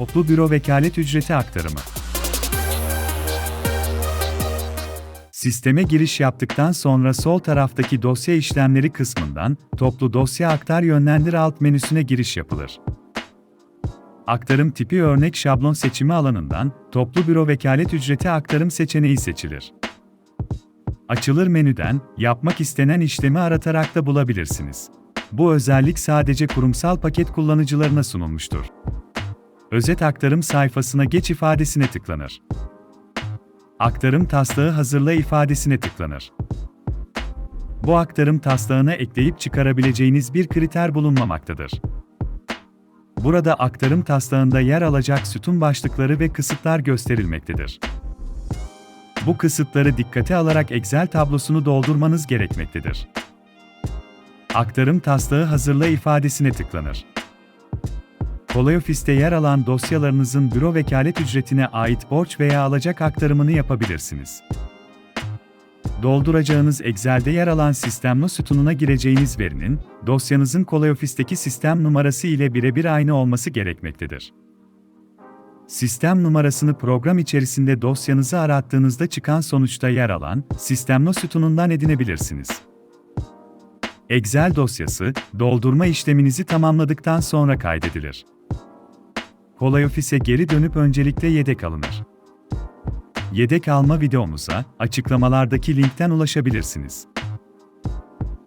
Toplu büro vekalet ücreti aktarımı. Sisteme giriş yaptıktan sonra sol taraftaki dosya işlemleri kısmından toplu dosya aktar yönlendir alt menüsüne giriş yapılır. Aktarım tipi örnek şablon seçimi alanından toplu büro vekalet ücreti aktarım seçeneği seçilir. Açılır menüden yapmak istenen işlemi aratarak da bulabilirsiniz. Bu özellik sadece kurumsal paket kullanıcılarına sunulmuştur. Özet aktarım sayfasına geç ifadesine tıklanır. Aktarım taslağı hazırla ifadesine tıklanır. Bu aktarım taslağına ekleyip çıkarabileceğiniz bir kriter bulunmamaktadır. Burada aktarım taslağında yer alacak sütun başlıkları ve kısıtlar gösterilmektedir. Bu kısıtları dikkate alarak Excel tablosunu doldurmanız gerekmektedir. Aktarım taslağı hazırla ifadesine tıklanır. Kolay Ofis'te yer alan dosyalarınızın büro vekalet ücretine ait borç veya alacak aktarımını yapabilirsiniz. Dolduracağınız Excel'de yer alan sistemli sütununa gireceğiniz verinin, dosyanızın Kolay Ofis'teki sistem numarası ile birebir aynı olması gerekmektedir. Sistem numarasını program içerisinde dosyanızı arattığınızda çıkan sonuçta yer alan sistemli sütunundan edinebilirsiniz. Excel dosyası, doldurma işleminizi tamamladıktan sonra kaydedilir. Kolay Ofis'e geri dönüp öncelikle yedek alınır. Yedek alma videomuza açıklamalardaki linkten ulaşabilirsiniz.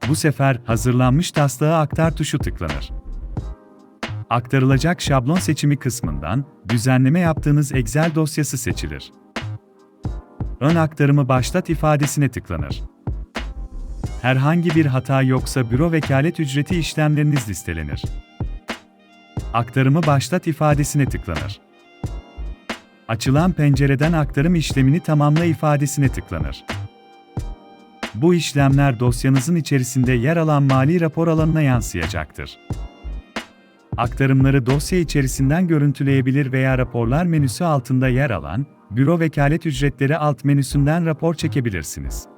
Bu sefer hazırlanmış taslağa aktar tuşu tıklanır. Aktarılacak şablon seçimi kısmından düzenleme yaptığınız Excel dosyası seçilir. Ön aktarımı başlat ifadesine tıklanır. Herhangi bir hata yoksa büro vekalet ücreti işlemleriniz listelenir. Aktarımı başlat ifadesine tıklanır. Açılan pencereden aktarım işlemini tamamla ifadesine tıklanır. Bu işlemler dosyanızın içerisinde yer alan mali rapor alanına yansıyacaktır. Aktarımları dosya içerisinden görüntüleyebilir veya raporlar menüsü altında yer alan büro vekalet ücretleri alt menüsünden rapor çekebilirsiniz.